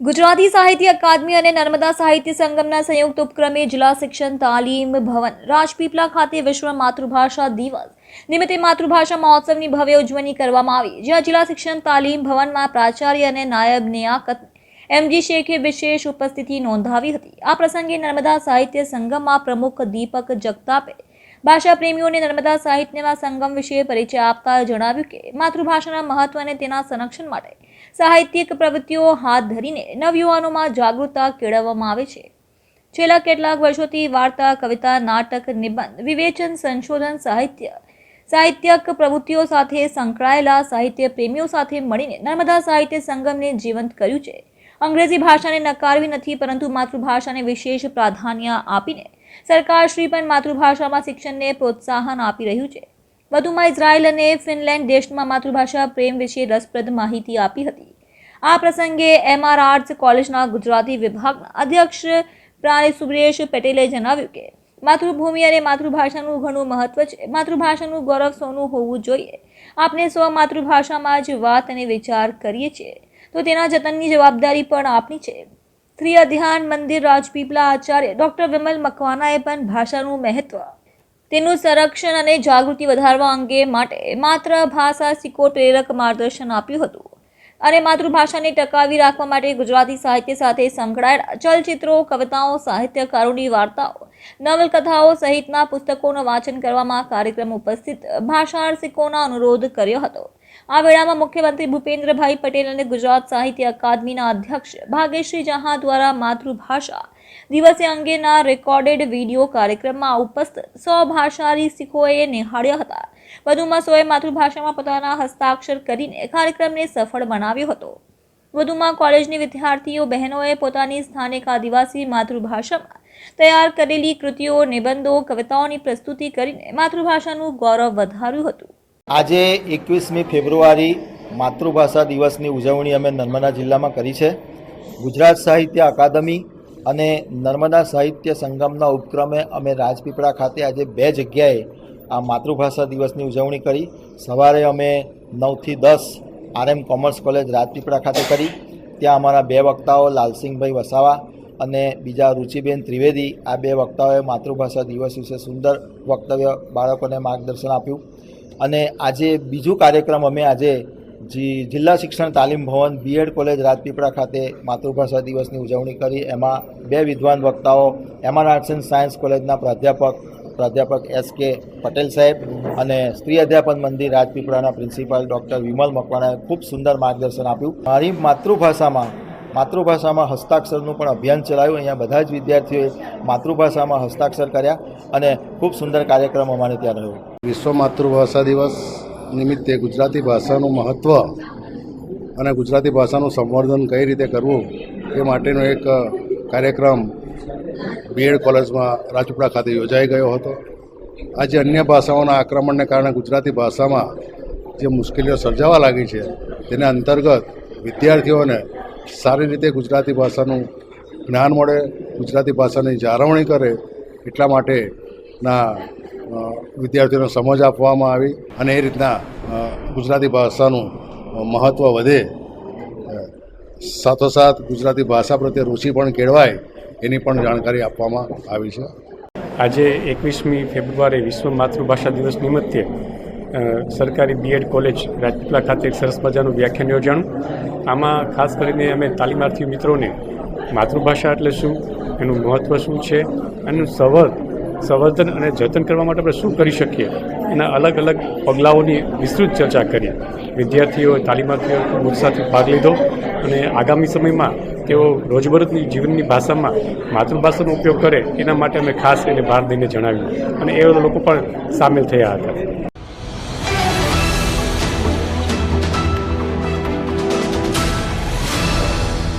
ગુજરાતી સાહિત્ય અકાદમી અને નર્મદા સાહિત્ય સંગમના સંયુક્ત ઉપક્રમે જિલ્લા શિક્ષણ તાલીમ ભવન રાજપીપલા ખાતે વિશ્વ માતૃભાષા દિવસ નિમિત્તે માતૃભાષા મહોત્સવની ભવ્ય ઉજવણી કરવામાં આવી, જ્યાં જિલ્લા શિક્ષણ તાલીમ ભવનમાં પ્રાચાર્ય અને નાયબ નિયાકત એમજી શેખે વિશેષ ઉપસ્થિતિ નોંધાવી હતી. આ પ્રસંગે નર્મદા સાહિત્ય સંગમમાં પ્રમુખ દીપક જગતાપે ભાષા પ્રેમીઓને નર્મદા સાહિત્યના સંગમ વિશે પરિચય આપતા જણાવ્યું કે માતૃભાષાના મહત્વ અને તેના સંરક્ષણ માટે સાહિત્યિક પ્રવૃત્તિઓ હાથ ધરીને નવયુવાનોમાં જાગૃતતા કેળવવામાં આવે છે. છેલ્લા કેટલાક વર્ષોથી વાર્તા, કવિતા, નાટક, નિબંધ, વિવેચન, સંશોધન, સાહિત્ય, સાહિત્યક પ્રવૃત્તિઓ સાથે સંકળાયેલા સાહિત્ય પ્રેમીઓ સાથે મળીને નર્મદા સાહિત્ય સંગમને જીવંત કર્યું છે. અંગ્રેજી ભાષાને નકારવી નથી, પરંતુ માતૃભાષાને વિશેષ પ્રાધાન્ય આપીને સરકાર શ્રી પણ માતૃભાષામાં શિક્ષણને પ્રોત્સાહન આપી રહ્યું છે. વધુમાં ઇઝરાયલ અને ફિનલેન્ડ દેશમાં માતૃભાષા પ્રેમ વિશે રસપ્રદ માહિતી આપી હતી. આ પ્રસંગે એમઆર આર્ટ્સ કોલેજના ગુજરાતી વિભાગના અધ્યક્ષ પ્રાણી સુરેશ પટેલે જણાવ્યું કે, માતૃભૂમિ અને માતૃભાષાનું ઘણું મહત્વ છે. માતૃભાષાનું ગૌરવ સોનું હોવું જોઈએ. આપણે સ્વ માતૃભાષામાં જ વાત અને વિચાર કરીએ છીએ. તો તેના જતનની જવાબદારી પણ આપણી છે. શ્રી અધ્યાન મંદિર રાજપીપલા આચાર્ય ડૉક્ટર વિમલ મકવાનાએ પણ ભાષાનું મહત્વ, તેનું સંરક્ષણ અને જાગૃતિ વધારવા અંગે માટે માત્ર ભાષા સિકો પ્રેરક માર્ગદર્શન આપ્યું હતું અને માતૃભાષાને ટકાવી રાખવા માટે ગુજરાતી સાહિત્ય સાથે સંકળાયેલા ચલચિત્રો, કવિતાઓ, સાહિત્યકારોની વાર્તાઓ, નવલકથાઓ સહિતના પુસ્તકોનું વાંચન કરવામાં કાર્યક્રમ ઉપસ્થિત ભાષારસિકોના અનુરોધ કર્યો હતો. આ વેળામાં મુખ્યમંત્રી ભૂપેન્દ્રભાઈ પટેલ અને ગુજરાત સાહિત્ય અકાદમીના અધ્યક્ષ ભાગેશ્રી જહા દ્વારા માતૃભાષા દિવસે અંગેના રેકોર્ડેડ વીડિયો કાર્યક્રમમાં ઉપસ્થિત સો ભાષારી શીખોએ નિહાળ્યા હતા. વધુમાં સોએ માતૃભાષામાં પોતાના હસ્તાક્ષર કરીને કાર્યક્રમને સફળ બનાવ્યો હતો. વધુમાં કોલેજની વિદ્યાર્થીઓ બહેનોએ પોતાની સ્થાનિક આદિવાસી માતૃભાષામાં તૈયાર કરેલી કૃતિઓ, નિબંધો, કવિતાઓની પ્રસ્તુતિ કરીને માતૃભાષાનું ગૌરવ વધાર્યું હતું. આજે એકવીસમી ફેબ્રુઆરી માતૃભાષા દિવસની ઉજવણી અમે નર્મદા જિલ્લામાં કરી છે. ગુજરાત સાહિત્ય અકાદમી અને નર્મદા સાહિત્ય સંગમના ઉપક્રમે અમે રાજપીપળા ખાતે આજે બે જગ્યાએ આ માતૃભાષા દિવસની ઉજવણી કરી. સવારે અમે નવથી દસ આરએમ કોમર્સ કોલેજ રાજપીપળા ખાતે કરી. ત્યાં અમારા બે વક્તાઓ લાલસિંહભાઈ વસાવા અને બીજા રુચિબેન ત્રિવેદી આ બે વક્તાઓએ માતૃભાષા દિવસ વિશે સુંદર વક્તવ્ય બાળકોને માર્ગદર્શન આપ્યું. અને આજે બીજું કાર્યક્રમ અમે આજે જિલ્લા શિક્ષણ તાલીમ ભવન બીએડ કોલેજ રાજપીપળા ખાતે માતૃભાષા દિવસની ઉજવણી કરી. એમાં બે વિદ્વાન વક્તાઓ, એમઆર આર્ટ્સ એન્ડ સાયન્સ કોલેજના પ્રાધ્યાપક પ્રાધ્યાપક એસ કે પટેલ સાહેબ અને સ્ત્રી અધ્યાપન મંદિર રાજપીપળાના પ્રિન્સિપાલ ડૉક્ટર વિમલ મકવાણાએ ખૂબ સુંદર માર્ગદર્શન આપ્યું. મારી માતૃભાષામાં માતૃભાષામાં હસ્તાક્ષરનું પણ અભિયાન ચલાવ્યું અહીંયા બધા જ વિદ્યાર્થીઓએ માતૃભાષામાં હસ્તાક્ષર કર્યા અને ખૂબ સુંદર કાર્યક્રમ અમારે ત્યાં રહ્યો. વિશ્વ માતૃભાષા દિવસ નિમિત્તે ગુજરાતી ભાષાનું મહત્ત્વ અને ગુજરાતી ભાષાનું સંવર્ધન કઈ રીતે કરવું એ માટેનો એક કાર્યક્રમ બીએડ કોલેજમાં રાજપીપળા ખાતે યોજાઈ ગયો હતો. આજે અન્ય ભાષાઓના આક્રમણને કારણે ગુજરાતી ભાષામાં જે મુશ્કેલીઓ સર્જાવા લાગી છે, તેના અંતર્ગત વિદ્યાર્થીઓને સારી રીતે ગુજરાતી ભાષાનું જ્ઞાન મળે, ગુજરાતી ભાષાની જાળવણી કરે એટલા માટેના વિદ્યાર્થીઓને સમજ આપવામાં આવી અને એ રીતના ગુજરાતી ભાષાનું મહત્ત્વ વધે સાથોસાથ ગુજરાતી ભાષા પ્રત્યે રુચિ પણ કેળવાય એની પણ જાણકારી આપવામાં આવી છે. આજે એકવીસમી ફેબ્રુઆરી વિશ્વ માતૃભાષા દિવસ નિમિત્તે સરકારી બીએડ કોલેજ રાજપીપળા ખાતે સરસ મજાનું વ્યાખ્યાન યોજાણું. આમાં ખાસ કરીને અમે તાલીમાર્થી મિત્રોને, માતૃભાષા એટલે શું, એનું મહત્ત્વ શું છે, એનું સંવર્ધ સંવર્ધન અને જતન કરવા માટે આપણે શું કરી શકીએ? એના અલગ અલગ પગલાઓની વિસ્તૃત ચર્ચા કરી વિદ્યાર્થીઓ, તાલીમાર્થીઓ ઉત્સાહથી ભાગ લીધો અને આગામી સમયમાં તેઓ રોજબરોજની જીવનની ભાષામાં માતૃભાષાનો ઉપયોગ કરે, એના માટે અમે ખાસ એને ભાર દઈને જણાવ્યું. અને એ લોકો પણ સામેલ થયા હતા.